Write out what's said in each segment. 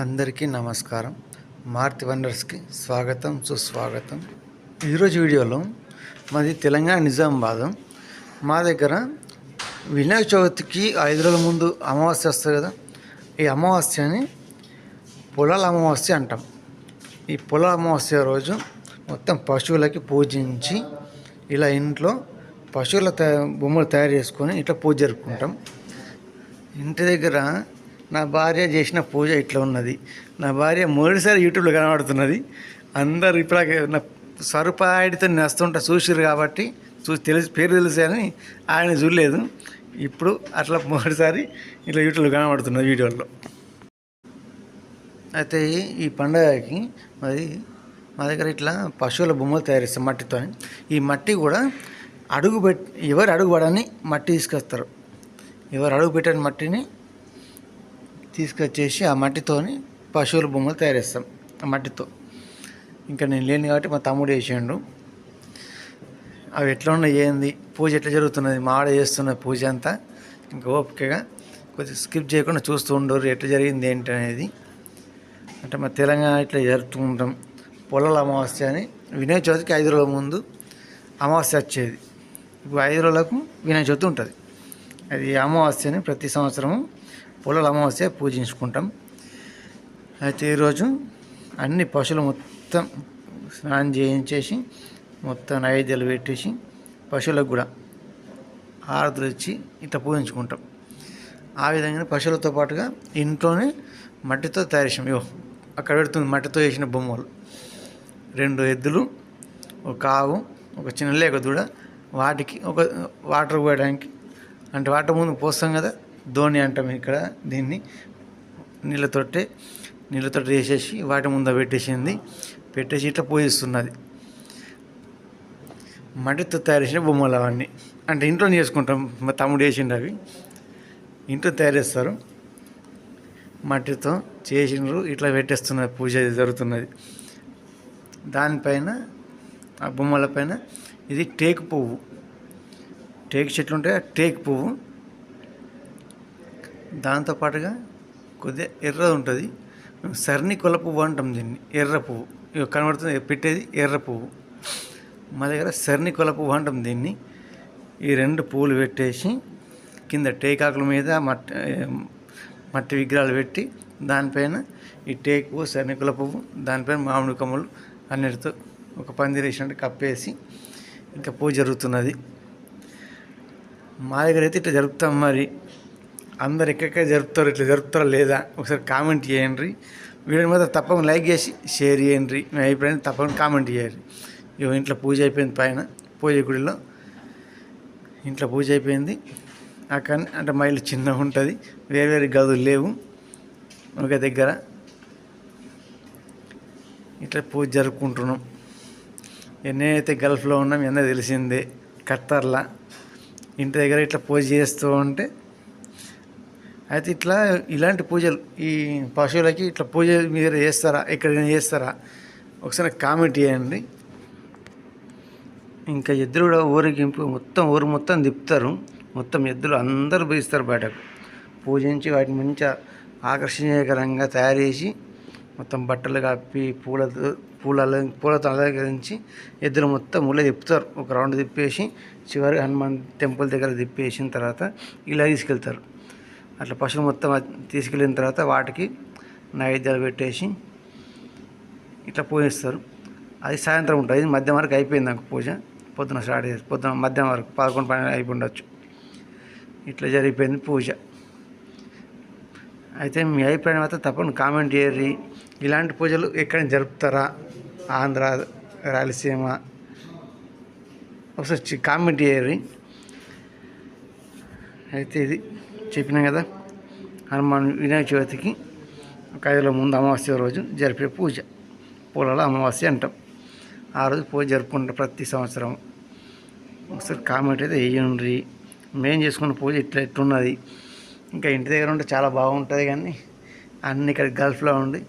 అందరికీ నమస్కారం. మార్తి వండర్స్కి స్వాగతం సుస్వాగతం. ఈరోజు వీడియోలో మాది తెలంగాణ నిజామాబాద్. మా దగ్గర వినాయక చవితికి ఐదు రోజుల ముందు అమావాస్య వస్తుంది కదా ఈ అమావాస్యని పొలాల అమావాస్య అంటాం. ఈ పొలాల అమావాస్య రోజు మొత్తం పశువులకి పూజించి ఇలా ఇంట్లో పశువుల తయా బొమ్మలు తయారు చేసుకొని ఇట్లా పూజ జరుపుకుంటాం. ఇంటి దగ్గర నా భార్య చేసిన పూజ ఇట్లా ఉన్నది. నా భార్య మొదటిసారి యూట్యూబ్లో కనబడుతున్నది. అందరు ఇప్పుడు నా సరుపాడితో నేస్తుంటా చూసిరు కాబట్టి చూసి తెలిసి పేరు తెలుసు అని ఆయన చూడలేదు. ఇప్పుడు అట్లా మొదటిసారి ఇట్లా యూట్యూబ్లో కనబడుతున్నది వీడియోలో అయితే ఈ- పండగకి మరి మా దగ్గర ఇట్లా పశువుల బొమ్మలు తయారు మట్టితో ఈ మట్టి కూడా అడుగు పెట్ ఎవరు అడుగు పడని మట్టి తీసుకొస్తారు. ఎవరు అడుగు పెట్టని మట్టిని తీసుకొచ్చేసి ఆ మట్టితోని పశువుల బొమ్మలు తయారు చేస్తాం ఆ మట్టితో. ఇంకా నేను లేను కాబట్టి మా తమ్ముడు వేసాడు అవి ఎట్లా ఉన్నాయి ఏంది పూజ ఎట్లా జరుగుతున్నది మా ఆడ చేస్తున్న పూజ అంతా ఇంకా ఓపికగా కొద్దిగా స్కిప్ చేయకుండా చూస్తూ ఉండరు ఎట్లా జరిగింది ఏంటి అనేది. అంటే మా తెలంగాణ ఇట్లా జరుపుకుంటాం పొలాల అమావాస్య అని వినాయక చవితికి ఐదు రోజుల ముందు అమావాస్య వచ్చేది. ఇప్పుడు ఐదు రోజులకు వినాయక చవితి ఉంటుంది. అది అమావాస్యని ప్రతి సంవత్సరము పొలాల అమావాస్య పూజించుకుంటాం. అయితే ఈరోజు అన్ని పశువులు మొత్తం స్నానం చేయించేసి మొత్తం నైవేద్యాలు పెట్టేసి పశువులకు కూడా ఆరతులు ఇచ్చి ఇట్లా పూజించుకుంటాం. ఆ విధంగా పశువులతో పాటుగా ఇంట్లోనే మట్టితో తయారు చేసాం అక్కడ పెడుతుంది మట్టితో చేసిన బొమ్మలు. రెండు ఎద్దులు ఒక ఆవు ఒక చిన్న లేక దూడ వాటికి ఒక వాటర్ పోయడానికి అంటే వాటర్ ముందు పోస్తాం కదా ధోని అంటాం ఇక్కడ దీన్ని. నీళ్ళతోటే నీళ్ళతోటి వేసేసి వాటి ముందు పెట్టేసింది. పెట్టేసి ఇట్లా పూజిస్తున్నది మట్టితో తయారు చేసిన బొమ్మలు అవన్నీ. అంటే ఇంట్లో చేసుకుంటాం. మా తమ్ముడు వేసిండు అవి. ఇంట్లో తయారు చేస్తారు. మట్టితో చేసినారు ఇట్లా పెట్టేస్తున్నది. పూజ జరుగుతున్నది. దానిపైన ఆ బొమ్మల పైన ఇది టేకు పువ్వు. టేకు చెట్లు ఉంటాయి ఆ టేకు పువ్వు. దాంతోపాటుగా కొద్దిగా ఎర్ర ఉంటుంది. సర్ని కొల పువ్వు అంటాం దీన్ని ఎర్ర పువ్వు. ఇక కనబడుతుంది పెట్టేది ఎర్ర పువ్వు. మా దగ్గర సర్ని కొల పువ్వు అంటాం దీన్ని. ఈ రెండు పువ్వులు పెట్టేసి కింద టేకాకుల మీద మట్టి మట్టి విగ్రహాలు పెట్టి దానిపైన ఈ టేకు సర్నికుల పువ్వు దానిపైన మామిడి కమ్ములు అన్నిటితో ఒక పందిరేసినట్టు కప్పేసి ఇంకా పూజ జరుగుతున్నది. మా దగ్గర అయితే ఇట్లా జరుపుతాం మరి. అందరు ఎక్కడెక్కడ జరుపుతారు ఇట్లా జరుపుతారా లేదా ఒకసారి కామెంట్ చేయండి. వీడియో మీద తప్పకుండా లైక్ చేసి షేర్ చేయండి. మీ అభిప్రాయం తప్పకుండా కామెంట్ చేయండి. ఇగో ఇంట్లో పూజ అయిపోయింది పైన పూజ గుడిలో. ఇంట్లో పూజ అయిపోయింది. అక్కడ అంటే మా ఇల్లు చిన్నగా ఉంటుంది. వేరు వేరు గదులు లేవు. ఒక దగ్గర ఇట్లా పూజ జరుపుకుంటున్నాం. ఎన్నైతే గల్ఫ్లో ఉన్నాం ఎన్నో తెలిసిందే. ఖత్తర్లా ఇంటి దగ్గర ఇట్లా పూజ చేస్తూ ఉంటే అయితే ఇట్లా ఇలాంటి పూజలు ఈ పశువులకి ఇట్లా పూజ మీరు చేస్తారా ఎక్కడైనా చేస్తారా? ఒకసారి కామెంట్ చేయండి. ఇంకా ఎద్దులు కూడా ఊరేగింపు మొత్తం ఊరు మొత్తం తిప్పుతారు. మొత్తం ఎద్దులు అందరూ పోయిస్తారు బయటకు. పూజించి వాటిని మంచిగా ఆకర్షణీయకరంగా తయారు చేసి మొత్తం బట్టలు కప్పి పూలతో పూల పూలతో అలంకరించి ఎద్దులు మొత్తం ఊళ్ళో తిప్పుతారు. ఒక రౌండ్ తిప్పేసి చివరి హనుమాన్ టెంపుల్ దగ్గర తిప్పేసిన తర్వాత ఇలా తీసుకెళ్తారు. అట్లా పశువులు మొత్తం తీసుకెళ్ళిన తర్వాత వాటికి నైవేద్యాలు పెట్టేసి ఇట్లా పూజిస్తారు. అది సాయంత్రం ఉంటుంది ఇది మధ్యాహ్నం వరకు అయిపోయింది నాకు పూజ. పొద్దున స్టార్ట్ చేసి పొద్దున మధ్యాహ్నం వరకు పదకొండు పన్నెండు అయిపోయి ఉండొచ్చు ఇట్లా జరిగిపోయింది పూజ. అయితే మీ అభిప్రాయం అయితే తప్పకుండా కామెంట్ చేయరు ఇలాంటి పూజలు ఎక్కడైనా జరుపుతారా? ఆంధ్ర రాయలసీమ? ఒకసారి కామెంట్ చేయరు అయితే ఇది. చెప్పినాం కదా హనుమాన్ వినాయక చవితికి ఒక ఐదులో ముందు అమావాస్య రోజు జరిపే పూజ. పూలలో అమావాస్య అంటాం. ఆ రోజు పూజ జరుపుకుంటాం ప్రతి సంవత్సరం. ఒకసారి కామెంట్ అయితే వేయండి. మేము చేసుకున్న పూజ ఇట్లా ఎట్లున్నది ఇంకా ఇంటి దగ్గర ఉంటే చాలా బాగుంటుంది కానీ అన్ని ఇక్కడ గల్ఫ్లో ఉండి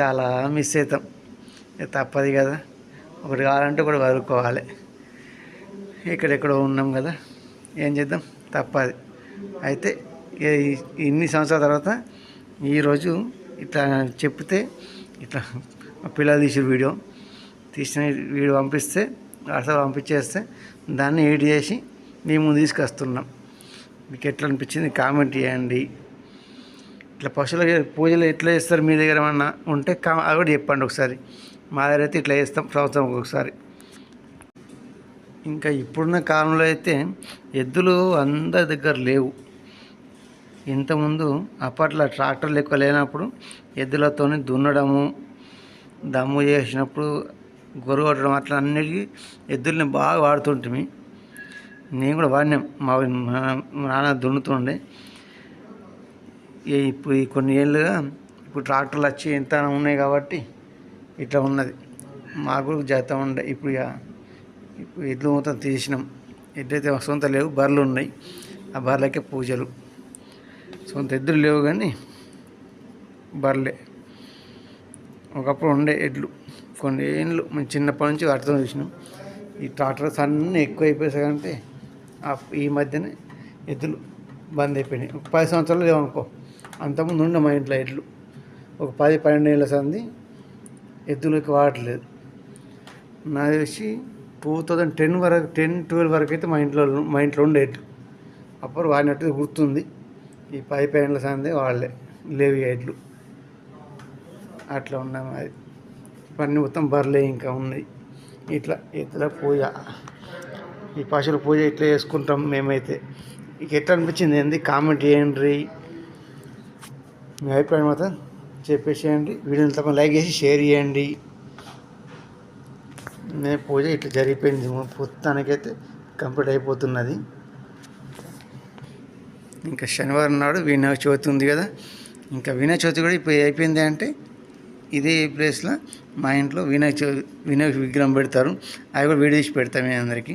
చాలా మిస్ అవుతాం. ఇక తప్పదు కదా. ఒకటి కావాలంటే ఒకటి వదులుకోవాలి. ఇక్కడెక్కడో ఉన్నాం కదా. ఏం చేద్దాం? తప్పది. అయితే ఇన్ని సంవత్సరాల తర్వాత ఈరోజు ఇట్లా చెప్తే ఇట్లా పిల్లలు తీసిన వీడియో తీసిన వీడియో పంపిస్తే వాట్సాప్ పంపించేస్తే దాన్ని ఎడిట్ చేసి మేము తీసుకొస్తున్నాం. మీకు ఎట్లా అనిపించింది కామెంట్ చేయండి. ఇట్లా పశువుల పూజలు ఎట్లా చేస్తారు మీ దగ్గర ఏమన్నా ఉంటే కా అది కూడా చెప్పండి ఒకసారి. మా దగ్గర అయితే ఇట్లా చేస్తాం సంవత్సరం ఒకసారి ఇంకా ఇప్పుడున్న కాలంలో అయితే ఎద్దులు అందరి దగ్గర లేవు. ఇంతకుముందు అప్పట్లో ట్రాక్టర్లు ఎక్కువ లేనప్పుడు ఎద్దులతో దున్నడము దమ్ము చేసినప్పుడు గొర్రె కొట్టడం అట్లా అన్నిటికీ ఎద్దుల్ని బాగా వాడుతుంటిమి. నేను కూడా వాడినాం మా మా నాన్న దున్నుతుండే. ఇప్పుడు ఈ కొన్ని ఏళ్ళుగా ఇప్పుడు ట్రాక్టర్లు వచ్చి ఎంత ఉన్నాయి కాబట్టి ఇట్లా ఉన్నది. మాకు కూడా జాత ఉండే. ఇప్పుడు ఇక ఇప్పుడు ఎడ్లు మొత్తం తీసినాం. ఎడ్లయితే సొంత లేవు బర్రెలు ఉన్నాయి. ఆ బర్రెలకే పూజలు. సొంత ఎద్దులు లేవు కానీ బర్లే. ఒకప్పుడు ఉండే ఎడ్లు కొన్ని ఏళ్ళు మేము చిన్నప్పటి నుంచి వాటితో చూసినాం. ఈ ట్రాక్టర్స్ అన్నీ ఎక్కువ అయిపోయాయి అంటే ఈ మధ్యనే ఎద్దులు బంద్ అయిపోయినాయి. ఒక పది సంవత్సరాలు లేవనుకో అంతకుముందు ఉండే మా ఇంట్లో ఎడ్లు. ఒక పది పన్నెండు ఏళ్ళ సంది ఎద్దులకి వాడట్లేదు. నాకు తెలిసి టూ థౌజండ్ టెన్ వరకు టెన్ ట్వెల్వ్ వరకు అయితే మా ఇంట్లో మా ఇంట్లో ఉండే ఎడ్లు. అప్పుడు వాడినట్టు గుర్తుంది. ఈ పైప్ పన్నెండుల సంది వాళ్ళే లేవి ఎడ్లు అట్లా ఉన్నాం అది. పని మొత్తం బర్లే ఇంకా ఉన్నాయి. ఇట్లా ఎద్దుల పూజ. ఈ పశువుల పూజ ఇట్లా చేసుకుంటాం మేమైతే. ఇక ఎట్లా అనిపించింది ఏంది? కామెంట్ చేయండి. మీ అభిప్రాయం మాత్రం చెప్పేసేయండి. వీడియోని తప్ప లైక్ చేసి షేర్ చేయండి. నేను పూజ ఇట్లా జరిగిపోయింది. మొత్తానికైతే కంప్లీట్ అయిపోతున్నది. ఇంకా శనివారం నాడు వినాయక చవితి ఉంది కదా. ఇంకా వినాయక చవితి కూడా ఇప్పుడు అయిపోయింది అంటే ఇదే ప్లేస్లో మా ఇంట్లో వినాయక చవితి వినాయక విగ్రహం పెడతారు. అవి కూడా వీడియో తీసి పెడతాం మీ అందరికీ.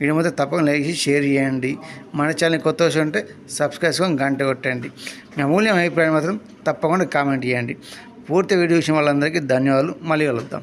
వీడియో మొత్తం తప్పకుండా లైక్ చేసి షేర్ చేయండి. మన ఛానల్ కొత్త వచ్చి ఉంటే సబ్స్క్రైబ్ చేసుకొని గంట కొట్టండి. మీ అమూల్యం అభిప్రాయం మాత్రం తప్పకుండా కామెంట్ చేయండి. పూర్తి వీడియో చూసిన వాళ్ళందరికీ ధన్యవాదాలు. మళ్ళీ కలుద్దాం.